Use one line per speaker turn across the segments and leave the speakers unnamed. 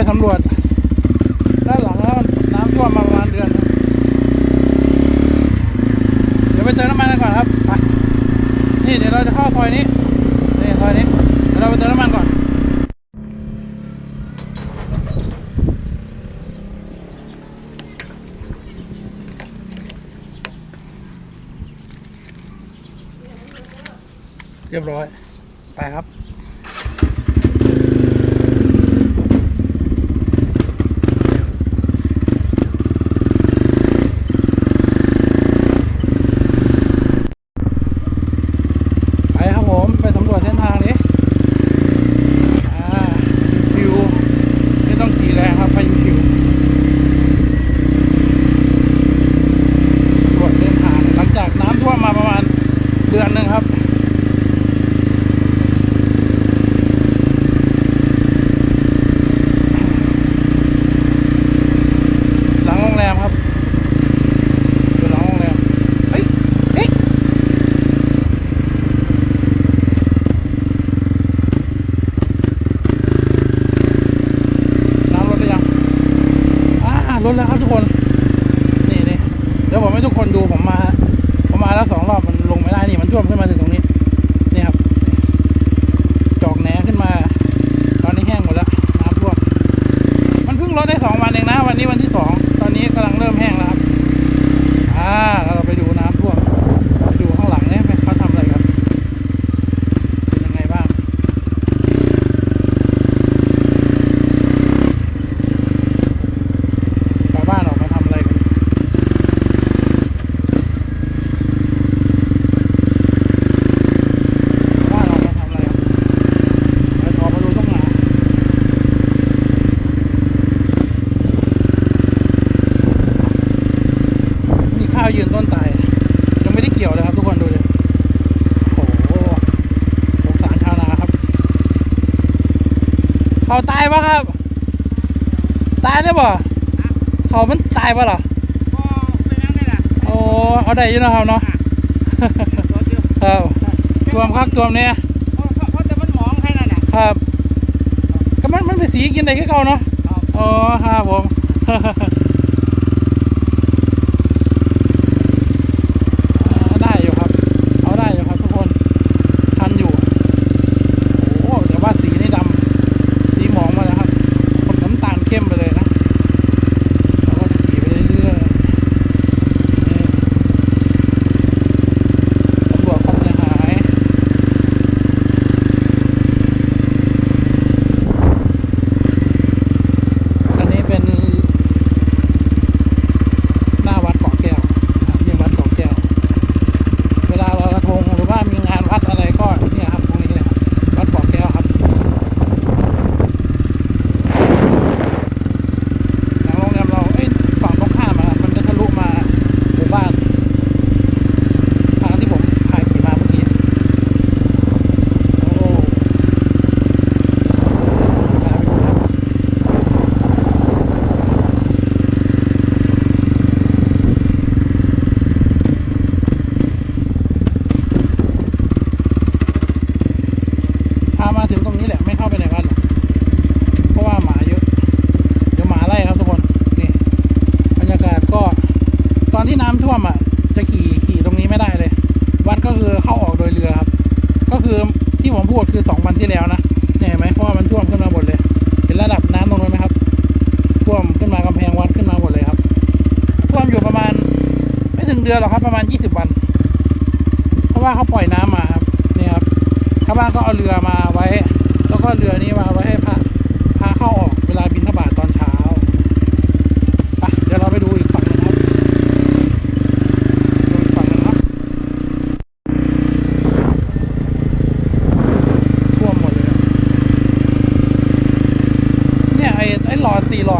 ไปสำรวจด้านหลังแล้วน้ำท่วมมาประมาณเดือน เดี๋ยวไปเจอน้ำมันกันก่อนครับไปนี่เดี๋ยวเราจะเข้าซอยนี้นี่ซอยนี้เราไปเจอน้ำมันก่อนเรียบร้อย ไปครับ บ่เขามันตายบ่ล่ะโอ้เอาได้อยู่นะครับเนาะครับตัวมค
รั
บตัวมเนี่ยเขาจะมันมองแค่นั้นแหละครับก็มันมันเป็นสีกินได้แค่เขาเนาะอ๋อครับผม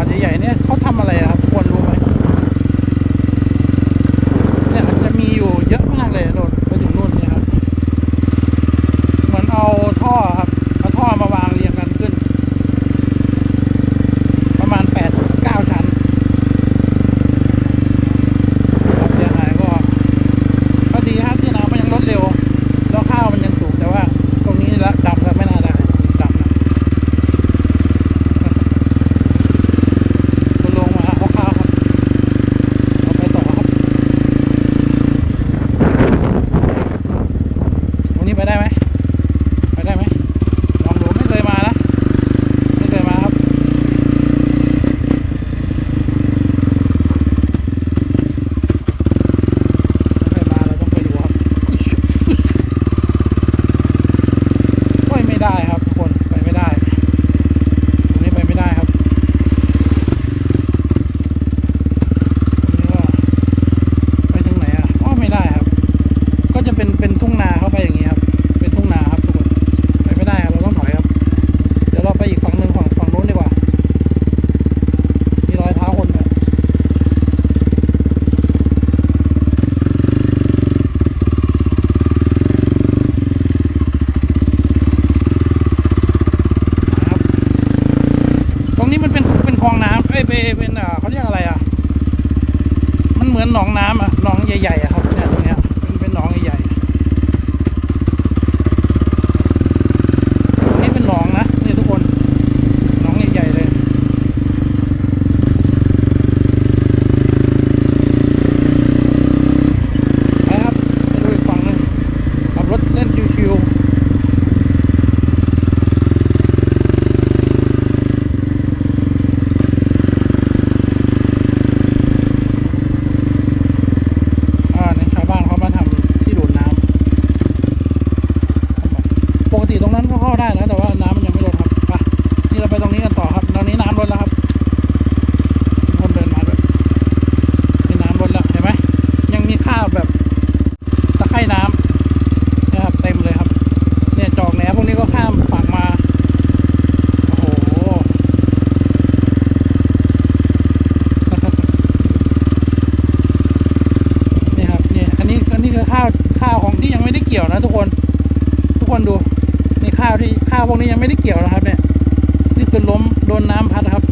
อดใหญ่ๆเนี่ย พวกนี้ยังไม่ได้เกี่ยวนะครับเนี่ยนี่คือล้มโดนน้าพัดครับ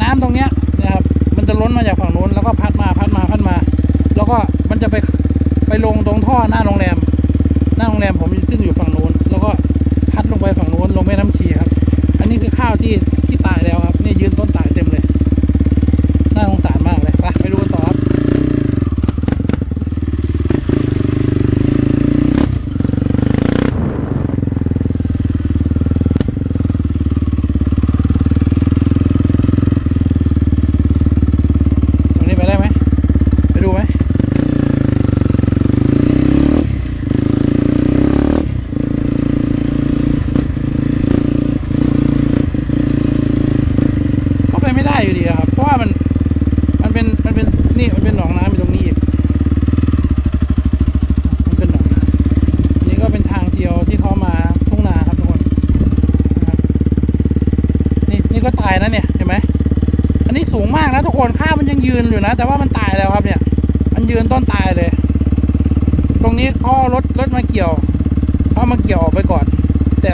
น้ำตรงเนี้ยนะครับ มันจะล้นมาจากฝั่งโน้นแล้วก็พัดมาพัดมาพัดมา แล้วก็มันจะไปไปลงตรงท่อหน้าโรงแรม หน้าโรงแรมผม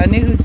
anécdota.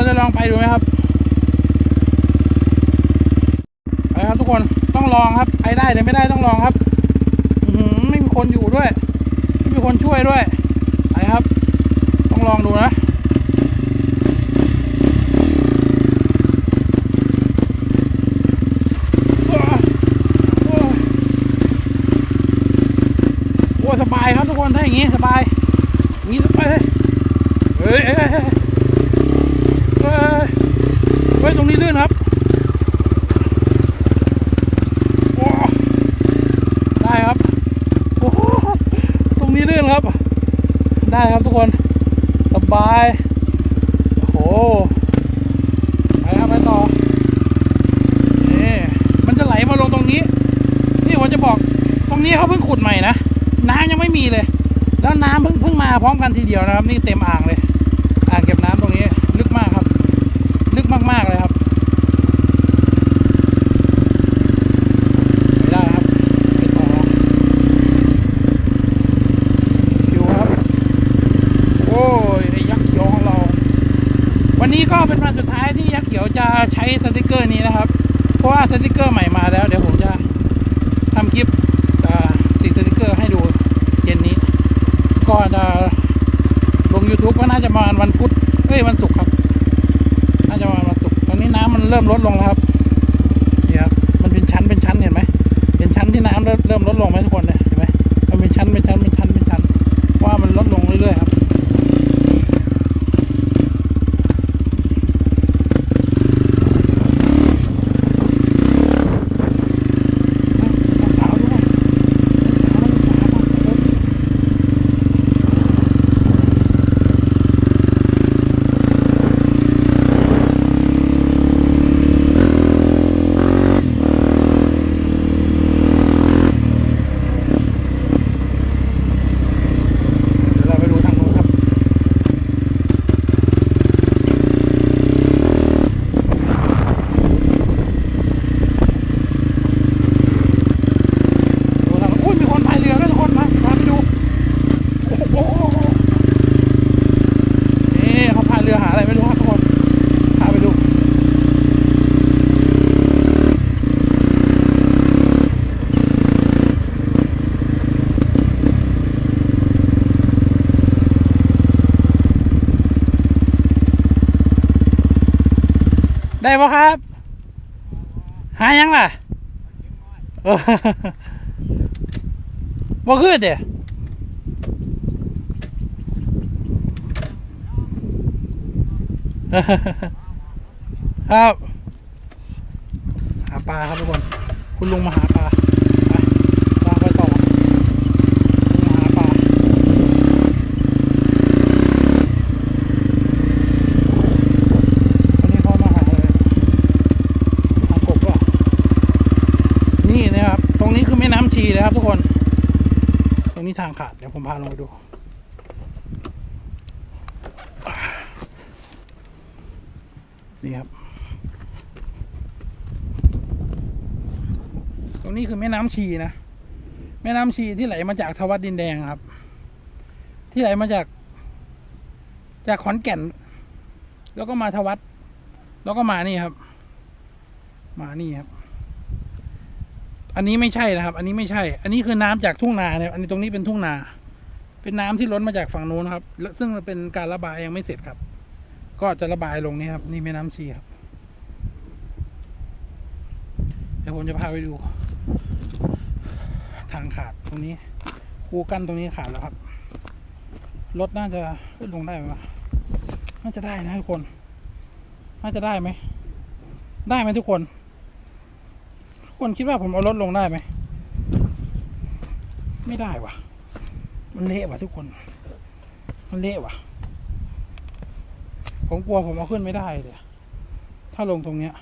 เราจะลองไปดูไหมครับไปครับทุกคนต้องลองครับไปได้หรือไม่ได้ต้องลองครับไม่มีคนอยู่ด้วย ไม่มีคนช่วยด้วยไปครับ ต้องลองดูนะโอ้สบายครับทุกคนถ้าอย่างนี้สบายอย่างนี้สบายเฮ้ย เฮ้ย ตรงนี้ลื่นครับได้ครับโอ้ตรงนี้ลื่นครับ ได้ครับทุกคน สบาย โอ้โหไปครับไปต่อนี่มันจะไหลมาลงตรงนี้ นี่ผมจะบอก ตรงนี้เขาเพิ่งขุดใหม่นะ น้ำยังไม่มีเลย แล้วน้ำเพิ่งเพิ่งมาพร้อมกันทีเดียวนะครับ นี่เต็มอ่างเลย สติกเกอร์ใหม่มาแล้ว เดี๋ยวผมจะทำคลิปติดสติกเกอร์ให้ดูเย็นนี้ ก็จะลง YouTube ก็น่าจะประมาณวันพุธเอ้ยวันศุกร์ครับ น่าจะประมาณวันศุกร์ตอนนี้น้ำมันเริ่มลดลงแล้วครับนี่ครับ มันเป็นชั้นเป็นชั้นเห็นไหมเป็นชั้นที่น้ำเริ่มเริ่มลดลงไหมทุกคนเนี่ยเห็นไหมมันเป็นชั้นเป็นชั้นเป็นชั้นเป็นชั้นเพราะว่ามันลดลงเรื่อยๆครับ สาวๆด้วยสาวๆสาวๆ เดี๋ยวเราไปดูทางนู้นครับ ดูทางอุ้ยมีคนพายเรือด้วยทุกคนมามาไปดู โอ้โหนี่เขาพายเรือหาอะไรไม่รู้ครับทุกคน พาไปดู ได้ปะครับ หายังล่ะเออบ่คือเด้ครับ หาปลาครับทุกคน คุณลุงมาหาปลาไปวางไปต่อลุงมาหาปลา วันนี้เขามาหาอะไรหากบว่ะนี่นะครับ ตรงนี้คือ ครับทุกคน ตรงนี้ทางขาด เดี๋ยวผมพาลงไปดู นี่ครับ ตรงนี้คือแม่น้ำชีนะ แม่น้ำชีที่ไหลมาจากทวัดดินแดงครับ ที่ไหลมาจาก จากขอนแก่น แล้วก็มาทวัด แล้วก็มานี่ครับ มานี่ครับ อันนี้ไม่ใช่นะครับ อันนี้ไม่ใช่ อันนี้คือน้ำจากทุ่งนาเนี่ยอันนี้ตรงนี้เป็นทุ่งนา เป็นน้ำที่ล้นมาจากฝั่งนู้นครับและซึ่งเป็นการระบายยังไม่เสร็จครับ ก็จะระบายลงนี่ครับ นี่แม่น้ำชีครับ เดี๋ยวผมจะพาไปดู ทางขาดตรงนี้ คูกั้นตรงนี้ขาดแล้วครับ รถน่าจะขึ้นลงได้ไหมน่าจะได้นะทุกคน น่าจะได้ไหม ได้ไหมทุกคน คนคิดว่าผมเอารถลงได้ไหม ไม่ได้ว่ะ มันเละว่ะทุกคน มันเละว่ะ ผมกลัวผมเอาขึ้นไม่ได้เลย ถ้าลงตรงเนี้ย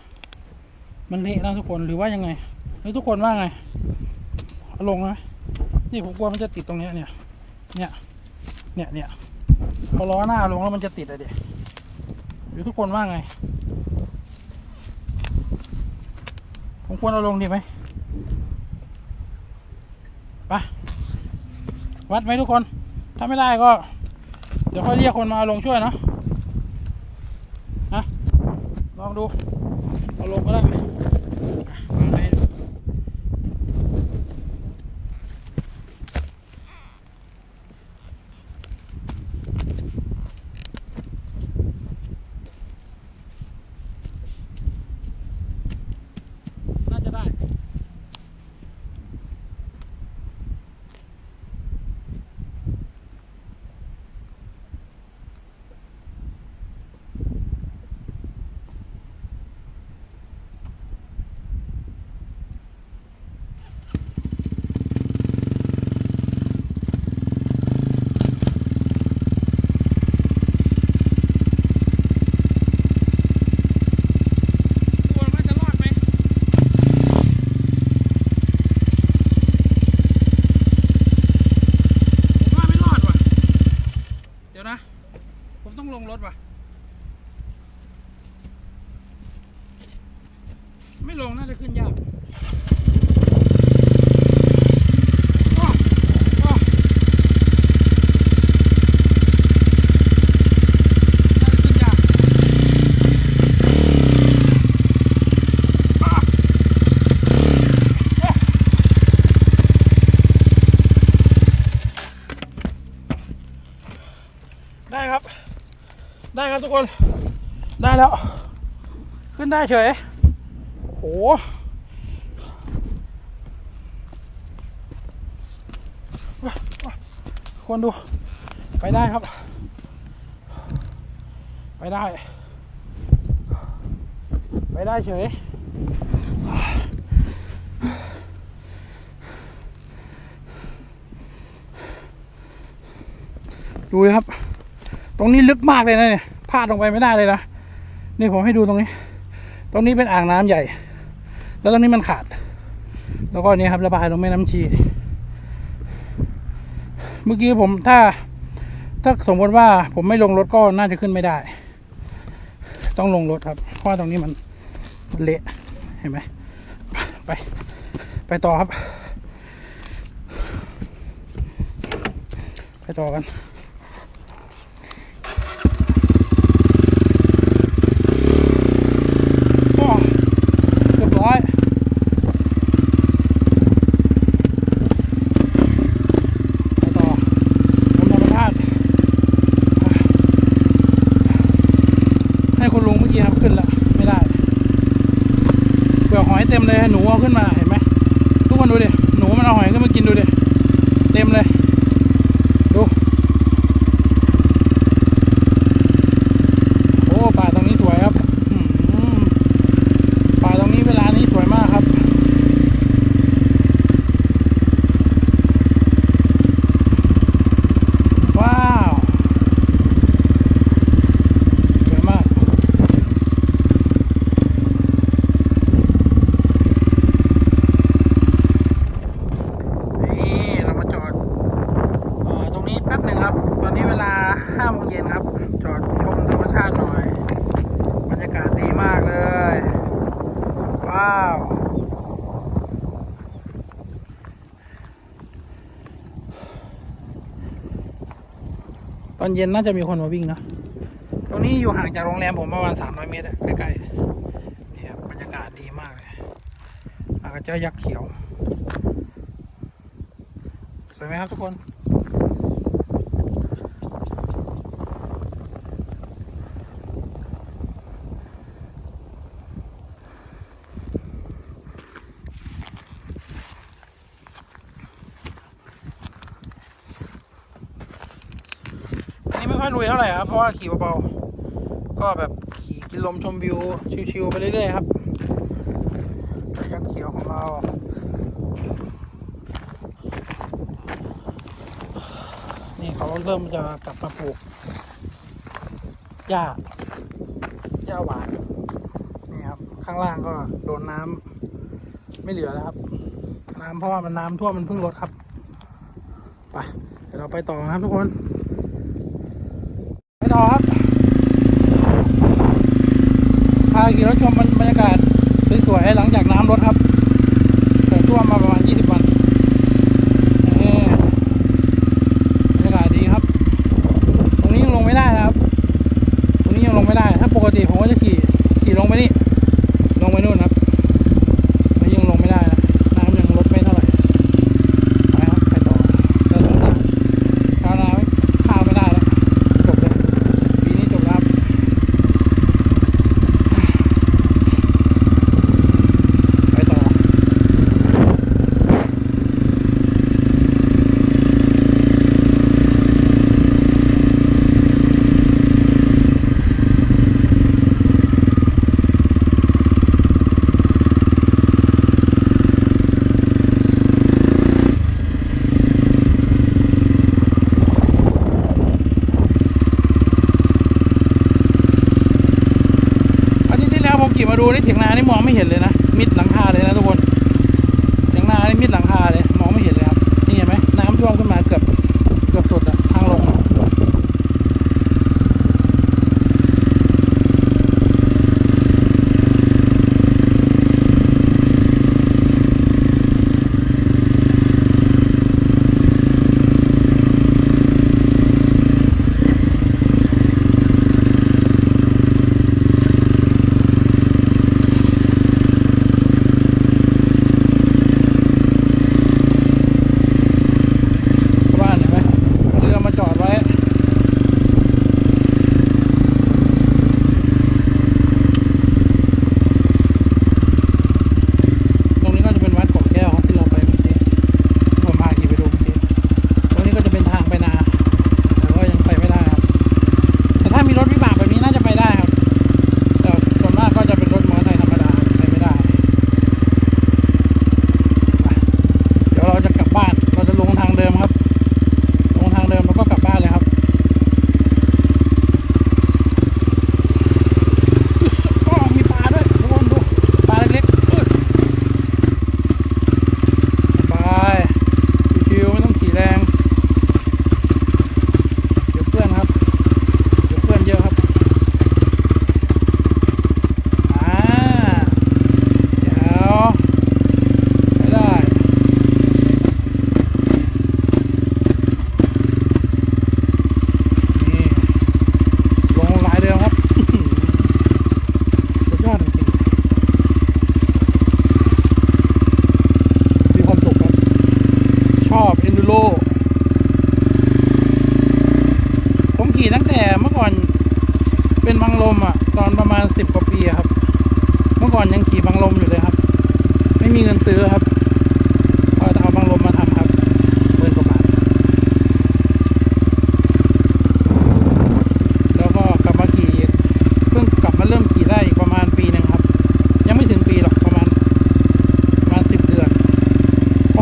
มันเละนะทุกคน หรือว่ายังไงหรือทุกคนว่าไง เอาลงไหมนี่ผมกลัวมันจะติดตรงเนี้ยเนี่ย เนี่ย เนี่ยเนี่ยพอล้อหน้าลงแล้วมันจะติดอะเด็หรือทุกคนว่าไง ผม ควรเอาลงดีไหมไปวัดไหมทุกคน ถ้าไม่ได้ก็ เดี๋ยวค่อยเรียกคนมาเอาลงช่วยเนาะนะลองดู เอาลงก็ได้ไหมอะวางไว้ให้ดูน่าจะได้ น ทุกคน ได้ แล้ว ขึ้นได้เฉย โห ควรดู ไปได้ครับ ไปได้ ไปได้เฉยดูเลยครับ ตรงนี้ลึกมากเลยนะเนี่ย พลาดลงไปไม่ได้เลยนะ นี่ผมให้ดูตรงนี้ ตรงนี้เป็นอ่างน้ำใหญ่ แล้วตรงนี้มันขาด แล้วก็นี่ครับระบายลงแม่น้ำชี เมื่อกี้ผมถ้า ถ้าสมมติว่าผมไม่ลงรถก็น่าจะขึ้นไม่ได้ ต้องลงรถครับ เพราะว่าตรงนี้มันเละเห็นไหมไป ไปต่อครับ ไปต่อกัน โอ้เรียบร้อย ไปต่อผมธรรมชาติให้คุณลุงเมื่อกี้ครับขึ้นแล้ว ไม่ได้เปลือกหอย เลยหนูเอาขึ้นมาเห็นไหมทุกคนดูดิหนูมันเอาหอยขึ้นมากินดูดิ เต็มเลย ดู โอ้ป่าตรงนี้สวยครับอื้อหือป่าตรงนี้เวลานี้สวยมากครับ ว้าวสวยมาก นี่เรามาจอดเอ่อตรงนี้แป๊บหนึ่งครับ ตอนนี้เวลาห้าโมงเย็นครับ จอดชมธรรมชาติหน่อย บรรยากาศดีมากเลย ว้าว ต อนเย็นน่าจะมีคนมาวิ่งเนาะตรงนี้อยู่ห่างจากโรงแรมผมประมาณ300เมตรใกล้ๆเนี่ยครับบรรยากาศดีมากเลยอากาศจะยักษ์เขียวสวยไหมครับทุกคน อันนี้ไม่ค่อย ลุยเท่าไหร่ครับ เพราะว่าขี่เบาๆ ก็แบบขี่กินลมชมวิว ชิวๆไปเรื่อยๆครับยักษ์เขียวของเรานี่เขาเริ่มจะกลับมาปลูกหญ้าหญ้าหวานนี่ครับ ข้างล่างก็โดนน้ำไม่เหลือแล้วครับ น้ำเพราะว่ามันน้ำท่วมมันเพิ่งลดครับไปเดี๋ยวเราไปต่อนะครับทุกคน ครับพาขี่รถชมบรรยากาศสวยๆหลังจากน้ำลดครับ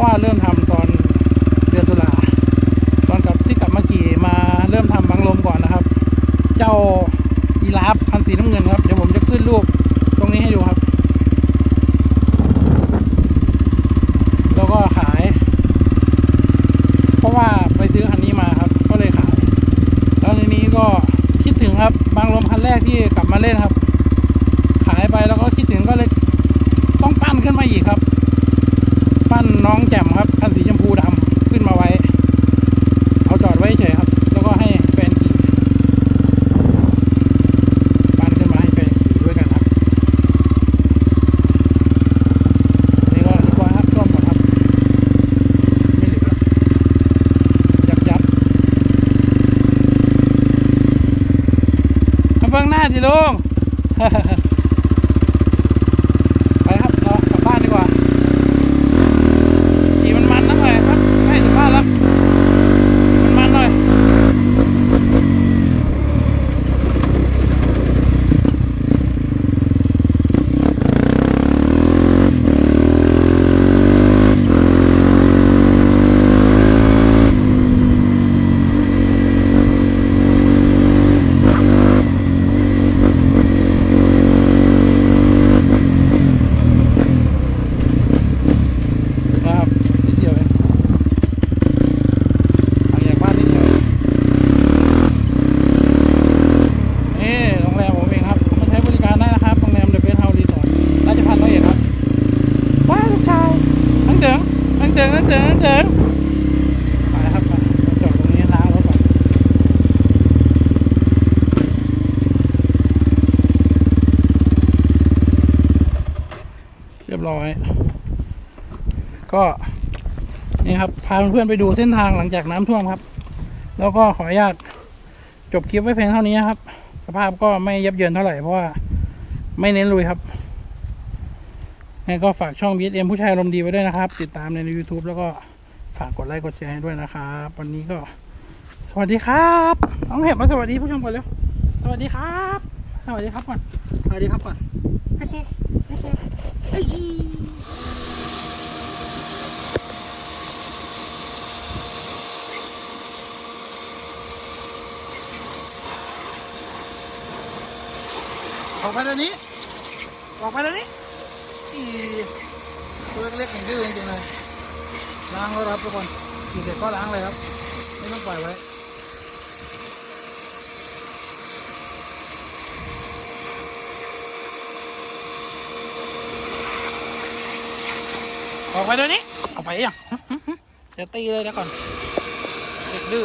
ว่าเริ่มทำตอนเดือนตุลาตอนกลับที่กลับมาขี่มาเริ่มทำบังลมก่อนนะครับ เจ้ายีราฟพันธุ์สีน้ำเงินครับ เดี๋ยวผมจะขึ้นรูปตรงนี้ให้ดูครับ แล้วก็ขาย เพราะว่าไปซื้อคันนี้มาครับ ก็เลยขาย แล้วทีนี้ก็คิดถึงครับ บางลมคันแรกที่กลับมาเล่นครับ ขายไปแล้วก็คิดถึงก็เลยต้องปั้นขึ้นมาอีกครับ ปั้นน้องแจ่มครับคันสีชมพูดำขึ้นมาไว้ เอาจอดไว้เฉยครับ แล้วก็ให้แฟนขี่ปั้นขึ้นมาให้แฟนขี่ด้วยกันครับนี่ก็เรียบร้อยครับร่วมหมดครับ ไม่เหลือยับยับมา เบื้องหน้าสิลุง ไปครับเรากลับบ้านดีกว่า ขี่มันมันๆนะหน่อยครับใกล้ถึงบ้านแล้วมันมันๆหน่อยนะครับนิดเดียวเองทางจากบ้านนิดเดียวเองนี่โรงแรมผมเองครับมาใช้บริการได้นะครับโรงแรมเดอะเบสเฮาส์รีสอร์ทราชพัฒน์ร้อยเอ็ดครับว้าวลูกชายนั่งเถิ งนั่งเถิงนั่งเถิงนั่งเถิงไปครับมาจอดตรงนี้ล้างรถก่อนเรียบร้อย ก็นี่ครับ พาเพื่อนๆไปดูเส้นทางหลังจากน้ำท่วมครับ แล้วก็ขออนุญาตจบคลิปไว้เพียงเท่านี้ครับ สภาพก็ไม่ยับเยินเท่าไหร่เพราะว่าไม่เน้นลุยครับ งั้นก็ฝากช่อง BSM ผู้ชายอารมณ์ดีไว้ด้วยนะครับ ติดตามใน YouTube แล้วก็ฝากกดไลค์กดแชร์ให้ด้วยนะครับ วันนี้ก็ สวัสดีครับน้องเห็บมาสวัสดีผู้ชมก่อนเร็วสวัสดีครับ สวัสดีครับก่อนสวัสดีครับก่อน
โอเคโอเคเอ้ย
ออกไปเดี๋ยวนี้ออกไปเดี๋ยวนี้ อีตัวเล็กๆอย่างดื้อจริงๆเลยล้างแล้วครับทุกคนขี่เสร็จก็ล้างเลยครับ ไม่ต้องปล่อยไว้ออกไปเดี๋ยวนี้ออกไปยังเดี๋ยวตีเลยเดี๋ยวก่อนเด็กดื้อ